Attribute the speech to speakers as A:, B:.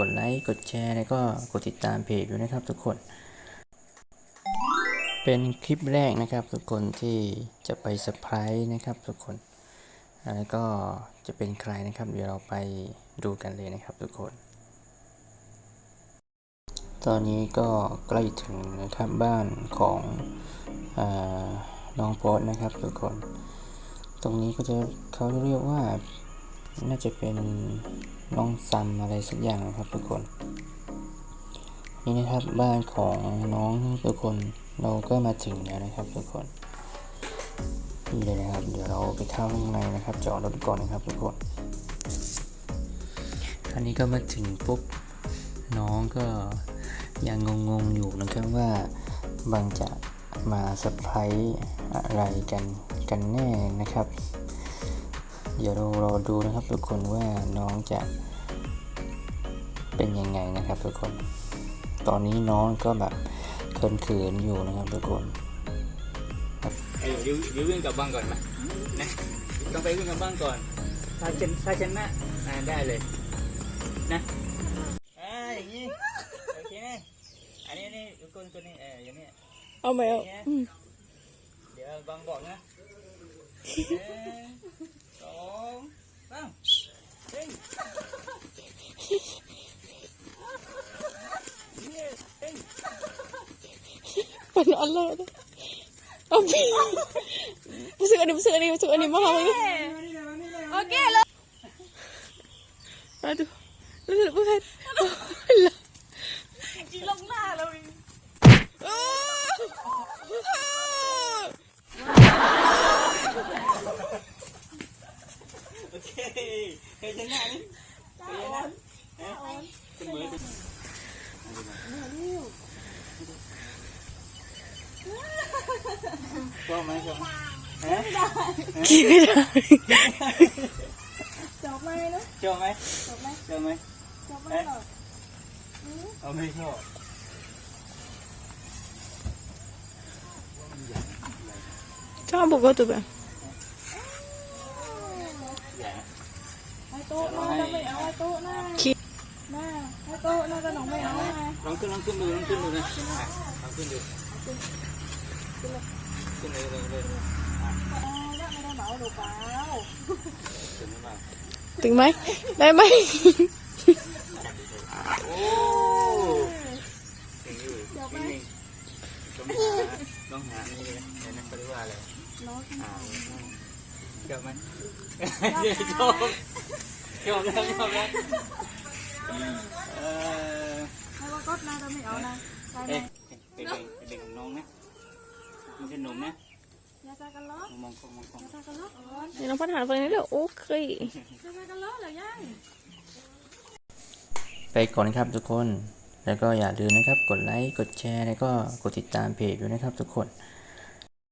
A: กดไลค์ กดแชร์ แล้วก็กดติดตามเพจด้วยนะครับทุกคน เป็นคลิปแรกนะครับทุกคนที่จะไปเซอร์ไพรส์นะครับทุกคน แล้วก็จะเป็นใครนะครับเดี๋ยวเราไปดูกันเลยนะครับทุกคน ตอนนี้ก็ใกล้ถึงนะครับบ้านของอน้องโพสนะครับทุกคน ตรงนี้ก็จะเขาเรียกว่า น่าจะเป็นน้องซัมอะไรสักอย่างนะครับทุกคน นี่นะครับบ้านของน้องทุกคนเราก็มาถึงแล้วนะครับทุกคนนี่เลยนะครับ เดี๋ยวเราไปเข้าข้างในนะครับจอดรถก่อนนะครับทุกคนคราวนี้ก็มาถึงปุ๊บน้องก็ยังงงๆอยู่นะครับว่าบางจะมาเซอร์ไพรส์อะไรกันกันแน่นะครับ เดี๋ยวเรารอดูนะครับทุกคนว่าน้องจะเป็นยังไงนะครับทุกคน ตอนนี้น้องก็แบบเขินๆอยู่นะครับทุกคน
B: เออดิวดิววิ่งกลับบ้านก่อนมานะต้องไปวิ่งกลับบ้านก่อนถ้าชนถ้าชนะอ่าได้เลย นะอ่าอย่างนี้โอเคนะอันนี้นี่คนคนนี้เอออย่างนี้
C: เอาไหมเอา
B: เนี่ย
C: อืม
B: เดี๋ยวบังบอกนะ Panuk Allah tu. Abi. Pusing kat ni, pusing kat ni, pusing ni. Mahal ni. Okay, hello. Aduh. Lu tak buat. Hilang lah, Halloween. Oh. กันชอบไหมชอบไหมฮะ
C: กินไม่ได้
D: จบไหมลูก
B: ชอบไหม
D: จบไหม
B: ชอบไหม
D: จบไหมหรอ
B: เอาไม่ชอบ
C: ชอบบุกก็ตัวแบบ
B: ใหญ่
D: ไอ้โต๊ะมาจะไม่เอาไอ้โต๊ะหน้า หน้าไอ้โต๊ะหน้าก็หนองไม่เอาไง
B: ลองขึ้นลองขึ้นดูลองขึ้นดูนะอ่ะลองขึ้นดูขึ้นเลยเลยเลยอ่ะ
D: เอาละไม่ได้เหมาหนูเปล่า
B: ขึ้นไม่มา
C: ถึงไหมได้ไหม
B: โอ้เก่งอยู่นิ่งๆต้องหาต้องหานี่เลยเดี๋ยวนั่นเขาเรียกว่าอะไร
D: น้อง
B: อ่าชอบไหมชอบชอบแล้วชอบแล้วเออ
D: ไอ้ว่าก็หน้าจะไม่เอานะใช่ไหม
B: เอ๊ะเด็กเด็กของน้องนะมันเป็นหนุ่มนะ
D: อย่าใส่กันล้อ
B: มองกล้องมองกล้อง
D: อย่าใส่กันล้อก่อน
C: นี่น้องพันหาไปนี่เดี๋ยวโอเค
D: อย่าใส่กันล้อเหรอยัง
A: ไปก่อนครับทุกคน แล้วก็อย่าลืมนะครับ กดไลค์ กดแชร์ แล้วก็กดติดตามเพจด้วยนะครับทุกคน
D: เ